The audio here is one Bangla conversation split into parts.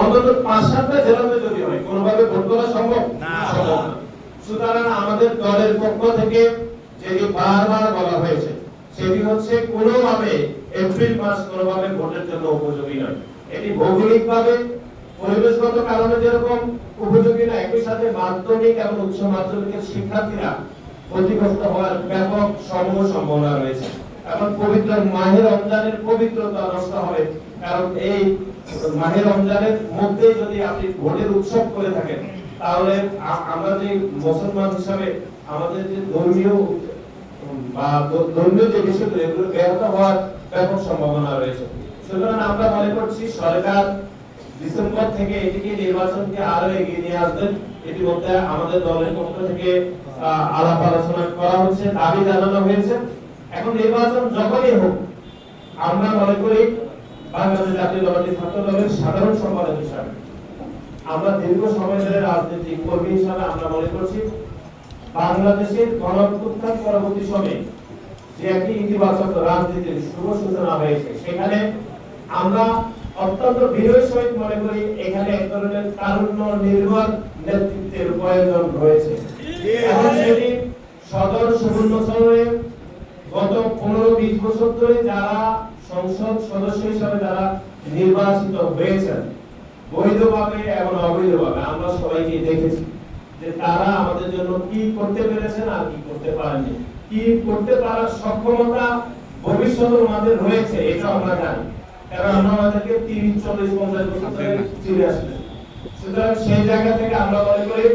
অন্তত পাঁচ সাতটা জেলাতে যদি হয় কোনোভাবে ভোট করা সম্ভব? সম্ভব সুতরাং আমাদের দলের পক্ষ থেকে যেটি বারবার বলা হয়েছে সেটি হচ্ছে কোনোভাবে এপ্রিল মাস কোনোভাবে ভোটের জন্য উপযোগী নয়। এটি ভৌগোলিকভাবে পরিবেশগত কারণে যেরকম উপযোগী না একই সাথে মাধ্যমিক এবং উচ্চ মাধ্যমিকের শিক্ষার্থীরা ক্ষতিগ্রস্ত হওয়ার ব্যাপক সমূহ সম্ভাবনা রয়েছে। এখন পবিত্র মাহে রমজানের পবিত্রতা নষ্ট হবে কারণ এই মাহে রমজানের মধ্যে যদি আপনি ভোটের উৎসব করে থাকেন, তাহলে আমরা যে মুসলমান হিসাবে আমাদের যে ধর্মীয় বা ধর্মীয় যে বিষয়গুলো, এগুলো ব্যাহত হওয়ার ব্যাপক সম্ভাবনা রয়েছে। সুতরাং আমরা মনে করছি সরকার ডিসেম্বর থেকে এটিকে নির্বাচনকে আরও এগিয়ে নিয়ে আসবেন। ইতিমধ্যে আমাদের দলের পক্ষ থেকে আলাপ আলোচনা করা হচ্ছে, দাবি জানানো হয়েছে। এখন নির্বাচন যখনই হোক, আমরা মনে করি বাংলাদেশ জাতীয় দলটি ছাত্র দলের সাধারণ সম্পাদক হিসাবে। আমরা দীর্ঘ সময় ধরে রাজনৈতিক কর্মী হিসাবে আমরা মনে করছি, বাংলাদেশের গণঅভ্যুত্থান পরবর্তী সময়ে যে একটি ইতিবাচক রাজনীতির শুভ সূচনা হয়েছে, সেখানে আমরা অত্যন্ত বিনয়ের সহিত মনে করি এখানে এক ধরনের তারুণ্য নির্ভর নেতৃত্বের প্রয়োজন রয়েছে। সদর সুবর্ণচরে গত পনেরো বিশ বছর ধরে যারা সংসদ সদস্য হিসাবে যারা নির্বাচিত হয়েছেন। বৈধভাবে এবং অবৈধভাবে, আমরা সবাইকে দেখেছি যে তারা আমাদের জন্য কি করতে পেরেছেন আর কি করতে পারেননি। কি করতে পারার সক্ষমতা ভবিষ্যতে আমাদের রয়েছে, এটা আমরা জানি। কারণ আমরা আমাদেরকে তিরিশ, চল্লিশ, পঞ্চাশ বছর ধরে চিনে আসলে সুতরাং সেই জায়গা থেকে আমরা মনে করি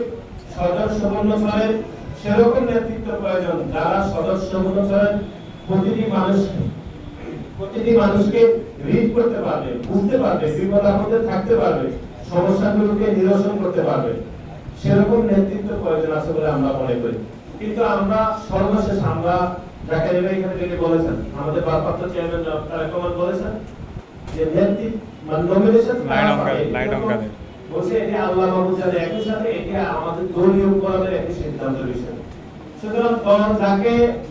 সদর সুবর্ণচরের সেরকম নেতৃত্ব প্রয়োজন। যারা সদর সুবর্ণচরের প্রতিটি মানুষকে। প্রতিটি মানুষকে রিড করতে পারবে বুঝতে পারবে আপদে থাকতে পারবে সমস্যাগুলোকে নিরসন করতে পারবে। সেরকম নেতৃত্ব প্রয়োজন আছে বলে আমরা মনে করি। কিন্তু আমরা সর্বশেষ আমরা জাকারি ভাই এখানে যেটি বলেছেন আমাদের ভারপ্রাপ্ত চেয়ারম্যান তারেক রহমান বলেছেন যে নেতৃত্ব মানে নমিনেশন. বলছে এটি আল্লাহ জানে একই সাথে এটি আমাদের দলীয় ফোরামের একটি সিদ্ধান্ত বিষয়। সুতরাং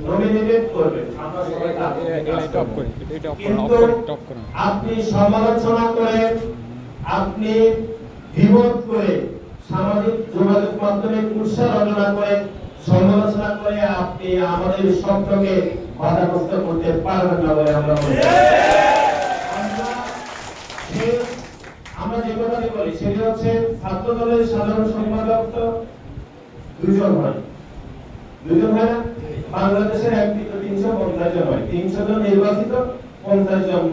নমিনেটেড করবে সবাই তাকে করব। কিন্তু আপনি সমালোচনা করে আপনি বিপদ করে সামাজিক যোগাযোগ মাধ্যমে উৎসাহ রচনা করে সমালোচনা করে আপনি আমাদের স্বপ্নকে বাধাগ্রস্ত করতে পারবেন না বলে আমরা মনে আমরা যে কথাটি বলি সেটি হচ্ছে ছাত্র দলের সাধারণ সম্পাদক তো দুজন হয়। দুজন হয় না বাংলাদেশের একটি তো তিনশো পঞ্চাশ জন হয়। তিনশো জন নির্বাচিত, পঞ্চাশ জন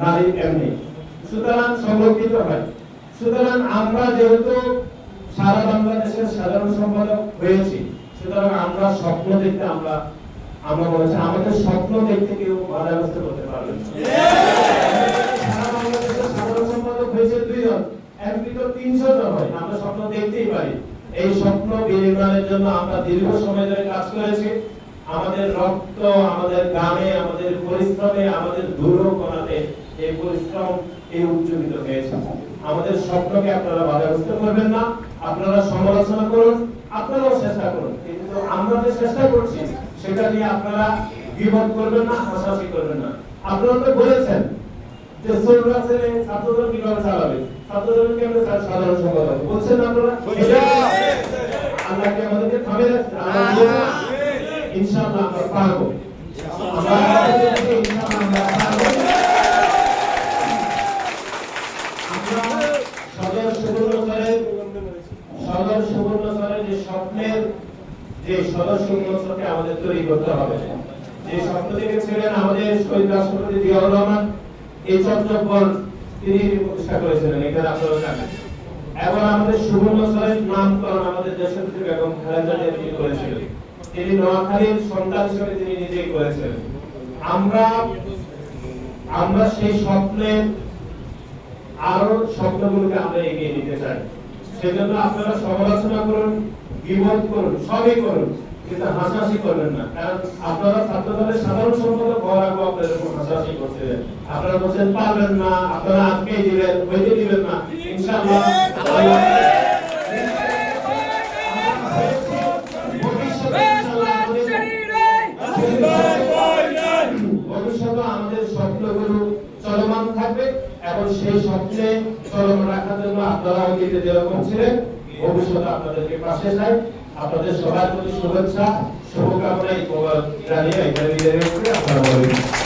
নারী এমনি। সুতরাং সংরক্ষিত হয়। সুতরাং আমরা যেহেতু সারা বাংলাদেশের সাধারণ সম্পাদক হয়েছি, সুতরাং আমরা স্বপ্ন দেখতে আমরা আমরা বলেছি, আমাদের স্বপ্ন দেখতে কেউ বাধাগ্রস্ত করতে পারবে। সারা বাংলাদেশের সাধারণ সম্পাদক হয়েছে দুইজন এমপি তো তিনশো জন হয়। আমরা স্বপ্ন দেখতেই পারি। এই স্বপ্ন বিনির্মাণের জন্য আমরা দীর্ঘ সময় ধরে কাজ করেছি। আমাদের রক্ত, আমাদের গানে আমাদের পরিশ্রমে, আমাদের দুর্ঘটনাতে এই পরিশ্রম এই উজ্জীবিত হয়েছে। আমাদের স্বপ্নকে আপনারা বাধাগ্রস্ত করবেন না। আপনারা সমালোচনা করুন, আপনারাও চেষ্টা করুন। কিন্তু আমরা যে চেষ্টা করছি, সেটা নিয়ে আপনারা বিপদ করবেন না, হাসাহাসি করবেন না। আপনারা তো বলেছেন যে সরকার ছেলে ছাত্রদের কীভাবে চালাবে? ছাত্রদের কেমনে সাধারণ সম্পাদক। বলছেন আপনারা? আল্লাহ কি আমাদেরকে থামে রাখছে ইনশাআল্লাহ আমরা পারব। যে আমাদের তৈরি করতে হবে। যে স্বপ্ন দেখেছিলেন আমাদের শহীদ রাষ্ট্রপতি জিয়াউর রহমান এই চট্টগ্রাম তিনি প্রতিষ্ঠা করেছিলেন এখানে আপনারা জানেন। এবং আমাদের সুবর্ণচরের নামকরণ আমাদের দেশনেত্রী বেগম খালেদা জিয়া তিনি করেছিলেন। তিনি নোয়াখালীর সন্তান হিসেবে তিনি নিজেই করেছিলেন। আমরা আমরা সেই স্বপ্নের আরও স্বপ্নগুলোকে আমরা এগিয়ে নিতে চাই। সেজন্য আপনারা সমালোচনা করুন বিমত করুন, সবই করুন। কিন্তু হাসাহাসি করবেন না। কারণ আপনারা ছাত্র দলের সাধারণ সম্পাদক হওয়ার আগে আপনাদের উপর হাসাহাসি করছিলেন আপনারা বলছেন, পারবেন না, আপনারা আটকে দিবেন, হইতে দিবেন না। ইনশাআল্লাহ চলমান সেই স্বপ্নে চরম রাখার জন্য আপনারা অতীতে যেরকম ছিলেন, ভবিষ্যতে আপনাদেরকে পাশে চাই। আপনাদের সবার প্রতি শুভেচ্ছা শুভকামনা এই জানিয়ে এখানে বিদায় নিচ্ছি। আপনারা বলবেন